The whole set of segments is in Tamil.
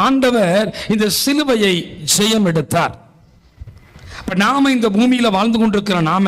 ஆண்டவர் இந்த சிலுவையை ஜெயம் எடுத்தார் இப்போ நாம இந்த பூமியில வாழ்ந்து கொண்டிருக்கிற நாம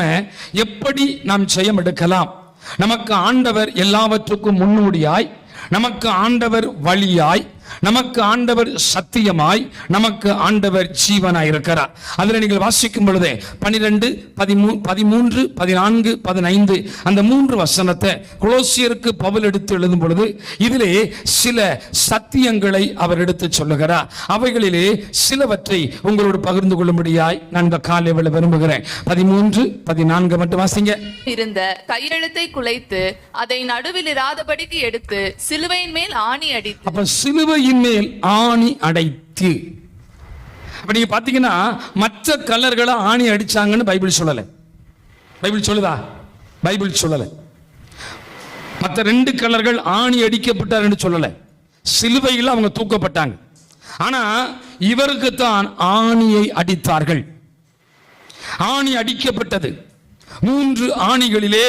எப்படி நாம் ஜெயம் எடுக்கலாம் நமக்கு ஆண்டவர் எல்லாவற்றுக்கும் முன்னோடியாய் நமக்கு ஆண்டவர் வழியாய் நமக்கு ஆண்டவர் சத்தியமாய் நமக்கு ஆண்டவர் ஜீவனாய் இருக்கிறார். அதில் நீங்கள் வாசிக்கும் பொழுதே பனிரெண்டு பதிமூ பதிமூன்று பதினான்கு பதினைந்து அந்த மூன்று வசனத்தை குலோசியருக்கு பவுல் எடுத்து எழுதும் பொழுது இதிலே சில சத்தியங்களை அவர் எடுத்து சொல்லுகிறார். அவைகளிலே சிலவற்றை உங்களோடு பகிர்ந்து கொள்ளும்படியாய் நான் இந்த காலை வேளை விரும்புகிறேன். பதிமூன்று பதினான்கு மட்டும் வாசிங்க. இருந்த கையெழுத்தை குலைத்து அதை நடுவில் இராதபடிக்கு எடுத்து சிலுவையின் மேல் ஆணி அடித்து. அப்ப சிலுவையின் மேல் ஆணி அடைத்து. அப்ப நீங்க பாத்தீங்கன்னா மற்ற கல்லர்களை ஆணி அடிச்சாங்கன்னு பைபிள் சொல்லலை. பைபிள் சொல்லுதா? பைபிள் சொல்லலை. மற்ற ரெண்டு கலர்கள் ஆணி அடிக்கப்பட்டார்னு சொல்லலை. சிலுவையில் அவங்க தூக்கப்பட்டாங்க. ஆனா இவருக்கு தான் ஆணியை அடித்தார்கள். ஆணி அடிக்கப்பட்டது. மூன்று ஆணிகளிலே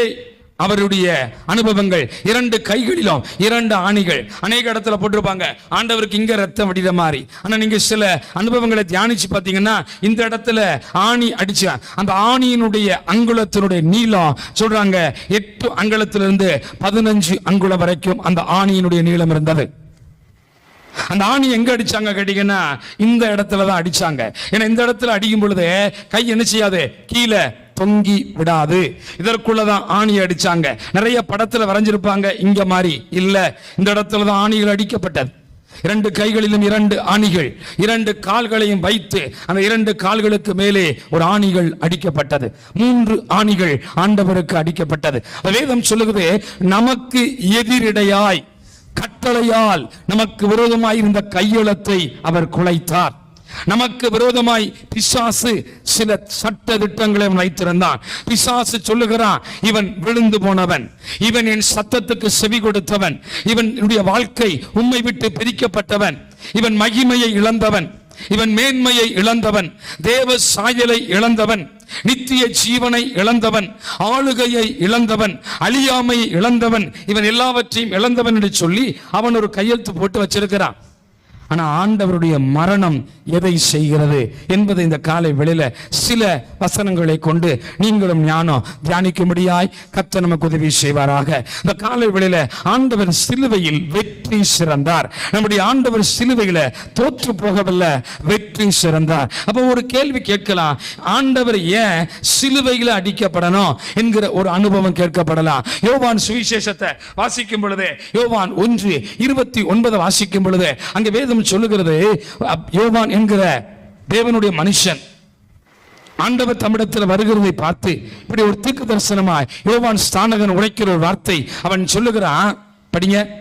அவருடைய அனுபவங்கள் இரண்டு கைகளிலும் இரண்டு ஆணிகள். அநேக இடத்துல போட்டிருப்பாங்க. ஆண்டவருக்கு இங்க ரத்தம் வடித மாதிரி. ஆனா நீங்க சில அனுபவங்களை தியானிச்சு பார்த்தீங்கன்னா இந்த இடத்துல ஆணி அடிச்சு அந்த ஆணியினுடைய அங்குலத்தினுடைய நீளம் சொல்றாங்க எட்டு அங்குலத்திலிருந்து பதினஞ்சு அங்குலம் வரைக்கும் அந்த ஆணியினுடைய நீளம் இருந்தது. அந்த ஆணி எங்க அடிச்சாங்க கேட்டீங்கன்னா இந்த இடத்துல தான் அடிச்சாங்க. ஏன்னா இந்த இடத்துல அடிக்கும் பொழுது கை என்ன செய்யாது? கீழே தொங்கி விடாது. இதற்குள்ளதான் ஆணி அடிச்சாங்க. நிறைய படத்துல வரைஞ்சிருப்பாங்க. இங்க மாதிரி இல்ல. இந்த இடத்துல தான் ஆணிகள் அடிக்கப்பட்டது. இரண்டு கைகளிலும் இரண்டு ஆணிகள். இரண்டு கால்களையும் வைத்து அந்த இரண்டு கால்களுக்கு மேலே ஒரு ஆணிகள் அடிக்கப்பட்டது. மூன்று ஆணிகள் ஆண்டவருக்கு அடிக்கப்பட்டது. வேதம் சொல்லுகிறது நமக்கு எதிரிடையாய் கட்டளையால் நமக்கு விரோதமாய் இருந்த கையெழுத்தை அவர் குலைத்தார். நமக்கு விரோதமாய் பிசாசு சில சட்ட திட்டங்களை வைத்திருந்தான். பிசாசு சொல்லுகிறான் இவன் விழுந்து போனவன். இவன் என் சத்தத்துக்கு செவி கொடுத்தவன். இவனுடைய வாழ்க்கை உண்மை விட்டு பிரிக்கப்பட்டவன். இவன் மகிமையை இழந்தவன். இவன் மேன்மையை இழந்தவன். தேவ சாயலை இழந்தவன். நித்திய ஜீவனை இழந்தவன். ஆளுகையை இழந்தவன். அழியாமையை இழந்தவன். இவன் எல்லாவற்றையும் இழந்தவன் என்று சொல்லி அவன் ஒரு கையெழுத்து போட்டு வச்சிருக்கிறான். ஆனா ஆண்டவருடைய மரணம் எதை செய்கிறது என்பதை இந்த காலை வெளியில சில வசனங்களை கொண்டு நீங்களும் ஞானம் தியானிக்கும்படியாய் கத்த நமக்கு உதவி செய்வாராக. இந்த காலை வெளியில ஆண்டவர் சிலுவையில் வெற்றி சிறந்தார். நம்முடைய ஆண்டவர் சிலுவையில தோற்று போகவில்லை வெற்றி சிறந்தார். அப்போ ஒரு கேள்வி கேட்கலாம் ஆண்டவர் ஏன் சிலுவையில அடிக்கப்படணும் என்கிற ஒரு அனுபவம் கேட்கப்படலாம். யோவான் சுவிசேஷத்தை வாசிக்கும் பொழுது யோவான் ஒன்று இருபத்தி ஒன்பது வாசிக்கும் பொழுது அங்க வேதம் சொல்லுகிறது. யோவான் என்கிற தேவனுடைய மனுஷன். ஆண்டவர் தமிழத்தில் வருகிறதை பார்த்து இப்படி ஒரு தீர்க்க தரிசனமாய் யோவான் ஸ்தானகன் உழைக்கிற ஒரு வார்த்தை அவன் சொல்லுகிறான். படிங்க.